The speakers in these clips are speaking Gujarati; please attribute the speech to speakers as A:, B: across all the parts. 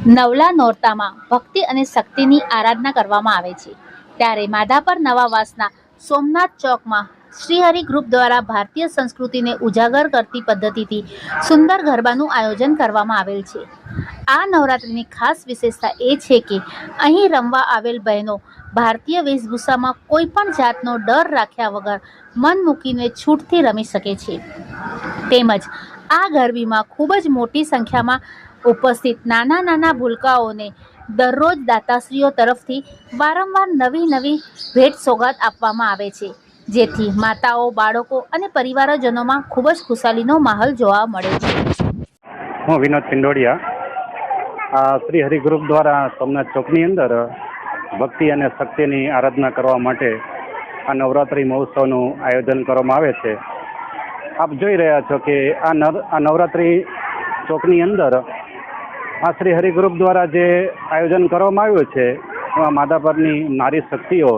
A: નવલા નોરતામાં ભક્તિ અને શક્તિની આરાધના કરવામાં આવે છે. ત્યારે માધાપર નવાવાસના સોમનાથ ચોકમાં શ્રીહરિ ગ્રુપ દ્વારા ભારતીય સંસ્કૃતિને ઉજાગર કરતી પદ્ધતિથી સુંદર ગરબાનું આયોજન કરવામાં આવેલ છે. આ નવરાત્રિની ખાસ વિશેષતા એ છે કે અહીં રમવા આવેલ બહેનો ભારતીય વેશભૂષામાં કોઈ પણ જાતનો ડર રાખ્યા વગર મન મૂકીને છૂટથી રમી શકે છે. તેમજ આ ગરબીમાં ખૂબ જ મોટી સંખ્યામાં ઉપસ્થિત નાના નાના ભૂલકાઓને દરરોજ દાતાશ્રીઓ તરફથી વારંવાર નવી નવી ભેટ સોગાદ આપવામાં આવે છે. જેથી માતાઓ, બાળકો અને પરિવારજનોમાં ખૂબ જ ખુશાલીનો માહોલ જોવા મળે છે.
B: હું વિનોદ પિંડોડિયા. શ્રી હરિ દ્વારા સોમનાથ ચોકની અંદર ભક્તિ અને શક્તિની આરાધના કરવા માટે આ નવરાત્રિ મહોત્સવનું આયોજન કરવામાં આવે છે. આપ જોઈ રહ્યા છો કે આ નવ, આ નવરાત્રિ ચોકની અંદર આ શ્રી હરિ દ્વારા જે આયોજન કરવામાં આવ્યું છે, એમાં માધાપરની નારી શક્તિઓ,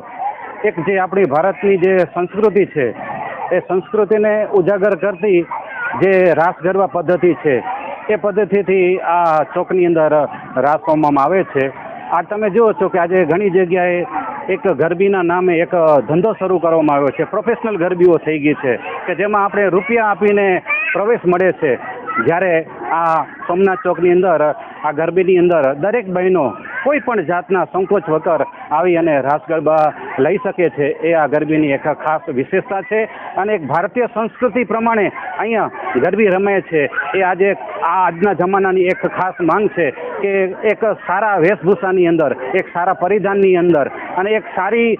B: એક જે આપણી ભારતની જે સંસ્કૃતિ છે, એ સંસ્કૃતિને ઉજાગર કરતી જે રાસ ગરબા પદ્ધતિ છે, એ પદ્ધતિથી આ ચોકની અંદર રાસ રમવામાં આવે છે. આ તમે જુઓ છો કે આજે ઘણી જગ્યાએ એક ગરબીના નામે એક ધંધો શરૂ કરવામાં આવ્યો છે. પ્રોફેશનલ ગરબીઓ થઈ ગઈ છે કે જેમાં આપણે રૂપિયા આપીને પ્રવેશ મળે છે. જ્યારે આ સોમનાથ ચોકની અંદર આ ગરબીની અંદર દરેક બહેનો કોઈ પણ જાતના સંકોચ વગર આવી અને રાસ ગરબા લઈ શકે છે. એ આ ગરબીની એક ખાસ વિશેષતા છે અને એક ભારતીય સંસ્કૃતિ પ્રમાણે અહીંયા ગરબી રમાય છે. એ આજે આ આજના જમાનાની એક ખાસ માંગ છે કે એક સારા વેશભૂષાની અંદર, એક સારા પરિધાનની અંદર અને એક સારી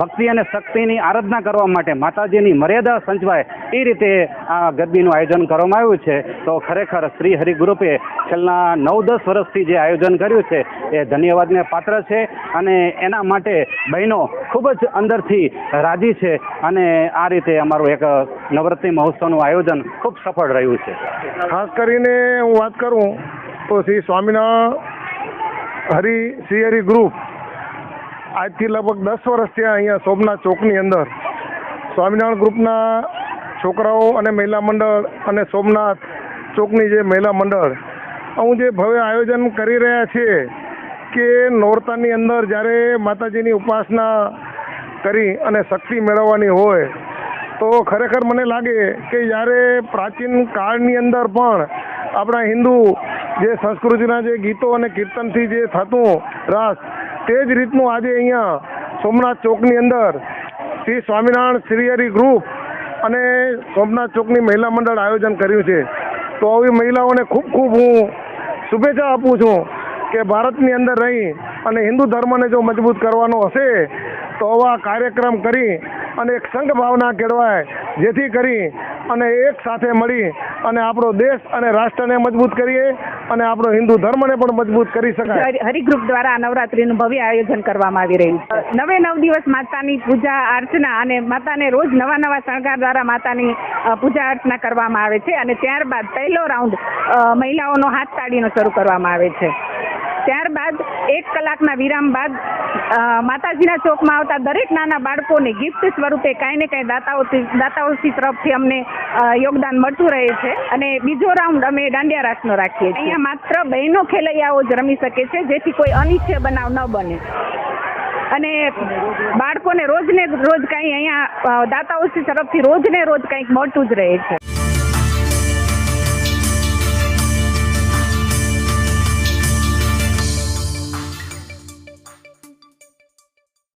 B: ભક્તિ અને શક્તિની આરાધના કરવા માટે માતાજીની મર્યાદા સંચવાય એ રીતે આ ગરબીનું આયોજન કરવામાં આવ્યું છે. તો ખરેખર શ્રી હરિ ગ્રુપે છેલ્લા નવ દસ વર્ષથી જે આયોજન કર્યું છે એ ધન્યવાદને પાત્ર છે અને એના માટે બહેનો ખૂબ જ અંદરથી રાજી છે અને આ રીતે અમારું એક નવરાત્રિ મહોત્સવનું આયોજન ખૂબ સફળ રહ્યું છે.
C: ખાસ કરીને હું વાત કરું તો શ્રી સ્વામિનારાયણ હરિ શ્રી હરિ ગ્રુપ આજથી લગભગ દસ વર્ષ થયા અહીંયા સોમનાથ ચોકની અંદર. સ્વામિનારાયણ ગ્રુપના છોકરાઓ અને મહિલા મંડળ અને સોમનાથ ચોકની જે મહિલા મંડળ હું જે ભવ્ય આયોજન કરી રહ્યા છીએ કે નોરતાની અંદર જ્યારે માતાજીની ઉપાસના કરી અને શક્તિ મેળવવાની હોય, તો ખરેખર મને લાગે કે જ્યારે પ્રાચીન કાળની અંદર પણ આપણા હિન્દુ જે સંસ્કૃતિના જે ગીતો અને કીર્તનથી જે થતું રાસ તે જ રીતનું આજે અહીંયા સોમનાથ ચોકની અંદર શ્રી સ્વામિનારાયણ શ્રી હરિ ગ્રુપ અને સોમનાથ ચોકની મહિલા મંડળ આયોજન કર્યું છે. તો આવી મહિલાઓને ખૂબ ખૂબ હું શુભેચ્છા આપું છું કે ભારતની અંદર રહી અને હિન્દુ ધર્મને જો મજબૂત કરવાનો હશે, તો આવા કાર્યક્રમ કરી અને એક સંઘ ભાવના કેળવાય, જેથી કરી અને એક સાથે મળી અને આપણો દેશ અને રાષ્ટ્રને મજબૂત કરીએ અને આપણો હિન્દુ ધર્મને પણ મજબૂત કરી શકાય.
D: હરિગ્રુપ દ્વારા નવરાત્રીનું ભવ્ય આયોજન કરવામાં આવી રહ્યું છે. નવે નવ દિવસ માતાની પૂજા અર્ચના અને માતાને રોજ નવા નવા શણગાર દ્વારા માતાની પૂજા અર્ચના કરવામાં આવે છે અને ત્યારબાદ પહેલો રાઉન્ડ મહિલાઓનો હાથ તાળીનો શરૂ કરવામાં આવે છે. ત્યારબાદ એક કલાકના વિરામ બાદ માતાજીના ચોકમાં આવતા દરેક નાના બાળકોને ગિફ્ટ સ્વરૂપે કાંઈ ને કાંઈ દાતાઓથી દાતાઓથી તરફથી અમને યોગદાન મળતું રહે છે. અને બીજો રાઉન્ડ અમે દાંડિયા રાસનો રાખીએ છીએ. અહીંયા માત્ર બહેનો ખેલૈયાઓ જ રમી શકે છે, જેથી કોઈ અનિચ્છે બનાવ ન બને. અને બાળકોને રોજને રોજ કાંઈ અહીંયા દાતાઓથી તરફથી રોજને રોજ કંઈક મળતું જ રહે છે.